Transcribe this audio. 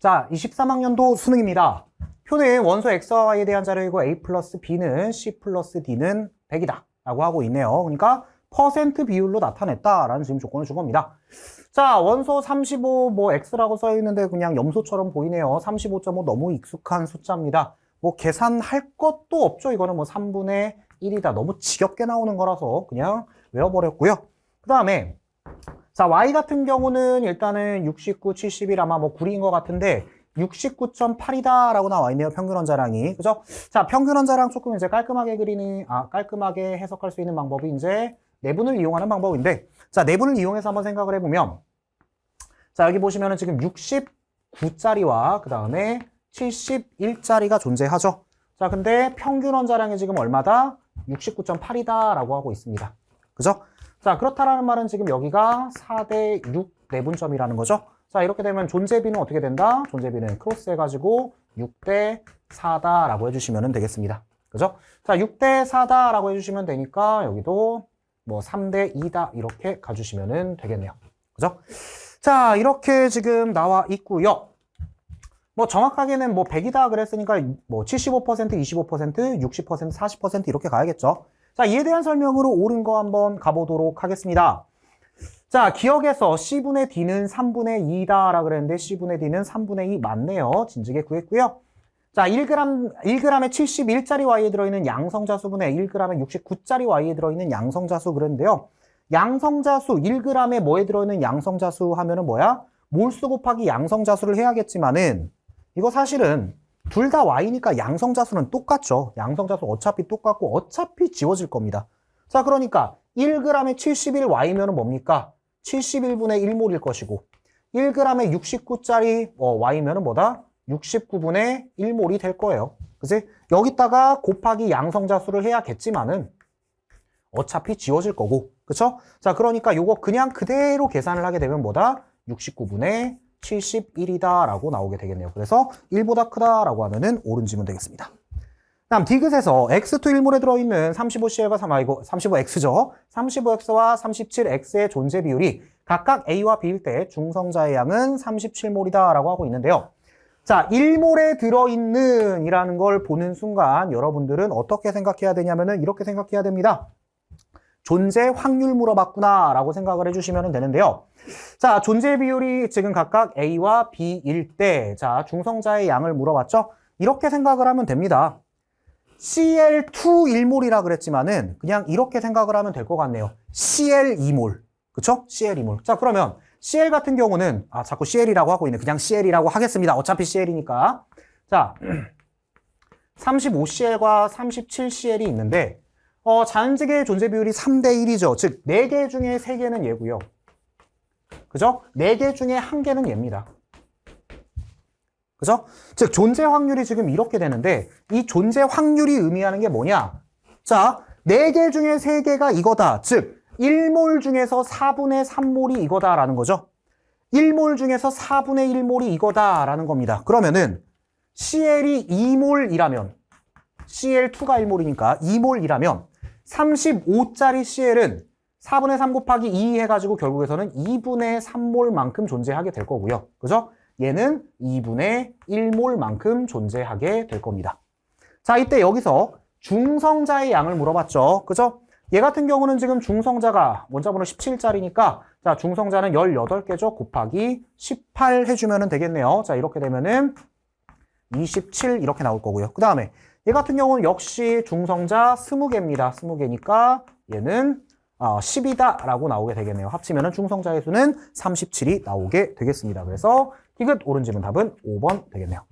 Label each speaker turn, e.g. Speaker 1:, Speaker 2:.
Speaker 1: 자, 23학년도 수능입니다. 표는 원소 X와 Y에 대한 자료이고 A 플러스 B는 C 플러스 D는 100이다 라고 하고 있네요. 그러니까 퍼센트 비율로 나타냈다라는 지금 조건을 준 겁니다. 자, 원소 35, 뭐 X라고 써 있는데 그냥 염소처럼 보이네요. 35.5 너무 익숙한 숫자입니다. 뭐 계산할 것도 없죠. 이거는 뭐 3분의 1이다. 너무 지겹게 나오는 거라서 그냥 외워버렸고요. 그 다음에 자, Y 같은 경우는 일단은 69, 71 아마 뭐 9인 것 같은데 69.8이다 라고 나와 있네요. 평균 원자량이. 그죠? 자, 평균 원자량 조금 이제 깔끔하게 그리는, 아, 깔끔하게 해석할 수 있는 방법이 이제 내분을 이용하는 방법인데 자, 내분을 이용해서 한번 생각을 해보면 자, 여기 보시면은 지금 69짜리와 그 다음에 71짜리가 존재하죠. 자, 근데 평균 원자량이 지금 얼마다? 69.8이다 라고 하고 있습니다. 그죠? 자, 그렇다라는 말은 지금 여기가 4대 6 내분점이라는 거죠. 자, 이렇게 되면 존재비는 어떻게 된다? 존재비는 크로스 해가지고 6대 4다라고 해주시면 되겠습니다. 그죠? 자, 6대 4다라고 해주시면 되니까 여기도 뭐 3대 2다 이렇게 가주시면 되겠네요. 그죠? 자, 이렇게 지금 나와 있고요. 뭐 정확하게는 뭐 100이다 그랬으니까 뭐 75%, 25%, 60%, 40% 이렇게 가야겠죠. 자, 이에 대한 설명으로 옳은 거 한번 가보도록 하겠습니다. 자, 기억에서 C분의 D는 3분의 2다라 그랬는데 C분의 D는 3분의 2 맞네요. 진즉에 구했고요. 자, 1g, 1g에 71짜리 Y에 들어있는 양성자수분의 1g에 69짜리 Y에 들어있는 양성자수 그랬는데요. 양성자수, 1g에 뭐에 들어있는 양성자수 하면은 뭐야? 몰수 곱하기 양성자수를 해야겠지만은 이거 사실은 둘 다 Y니까 양성자수는 똑같죠. 양성자수 어차피 똑같고 어차피 지워질 겁니다. 자, 그러니까 1g에 71Y면은 뭡니까? 71분의 1몰일 것이고 1g에 69짜리 어, Y면은 뭐다? 69분의 1몰이 될 거예요. 그지? 여기다가 곱하기 양성자수를 해야겠지만은 어차피 지워질 거고. 그쵸? 자, 그러니까 요거 그냥 그대로 계산을 하게 되면 뭐다? 69분의 71이다 라고 나오게 되겠네요. 그래서 1보다 크다 라고 하면은 옳은 지문 되겠습니다. 다음 디귿에서 x2 1몰에 들어있는 35CL과 3, 아이고 35X죠. 35X와 37X의 존재 비율이 각각 A와 B일 때 중성자의 양은 37몰이다 라고 하고 있는데요. 자, 1몰에 들어있는 이라는 걸 보는 순간 여러분들은 어떻게 생각해야 되냐면은 이렇게 생각해야 됩니다. 존재 확률 물어봤구나 라고 생각을 해주시면 되는데요. 자, 존재 비율이 지금 각각 A와 B일 때, 자, 중성자의 양을 물어봤죠? 이렇게 생각을 하면 됩니다. CL2 1몰이라 그랬지만은 그냥 이렇게 생각을 하면 될 것 같네요. CL 2몰. 그쵸? CL 2몰. 자, 그러면 CL 같은 경우는, 아, 자꾸 CL이라고 하고 있네. 그냥 CL이라고 하겠습니다. 어차피 CL이니까. 자, 35CL과 37CL이 있는데, 어, 자연직의 존재 비율이 3대 1이죠. 즉, 4개 중에 3개는 얘고요. 그죠? 4개 중에 1개는 얘입니다. 그죠? 즉, 존재 확률이 지금 이렇게 되는데, 이 존재 확률이 의미하는 게 뭐냐? 자, 4개 중에 3개가 이거다. 즉, 1몰 중에서 4분의 3몰이 이거다라는 거죠. 1몰 중에서 4분의 1몰이 이거다라는 겁니다. 그러면은, CL이 2몰이라면, CL2가 1몰이니까 2몰이라면, 35짜리 CL은 4분의 3 곱하기 2 해가지고 결국에서는 2분의 3몰만큼 존재하게 될 거고요. 그죠? 얘는 2분의 1몰만큼 존재하게 될 겁니다. 자, 이때 여기서 중성자의 양을 물어봤죠. 그죠? 얘 같은 경우는 지금 중성자가 원자번호 17짜리니까 자, 중성자는 18개죠. 곱하기 18 해주면 되겠네요. 자, 이렇게 되면은 27 이렇게 나올 거고요. 그 다음에 얘 같은 경우는 역시 중성자 20개입니다. 20개니까 얘는 10이다 라고 나오게 되겠네요. 합치면 중성자의 수는 37이 나오게 되겠습니다. 그래서 디귿 오른 지문 답은 5번 되겠네요.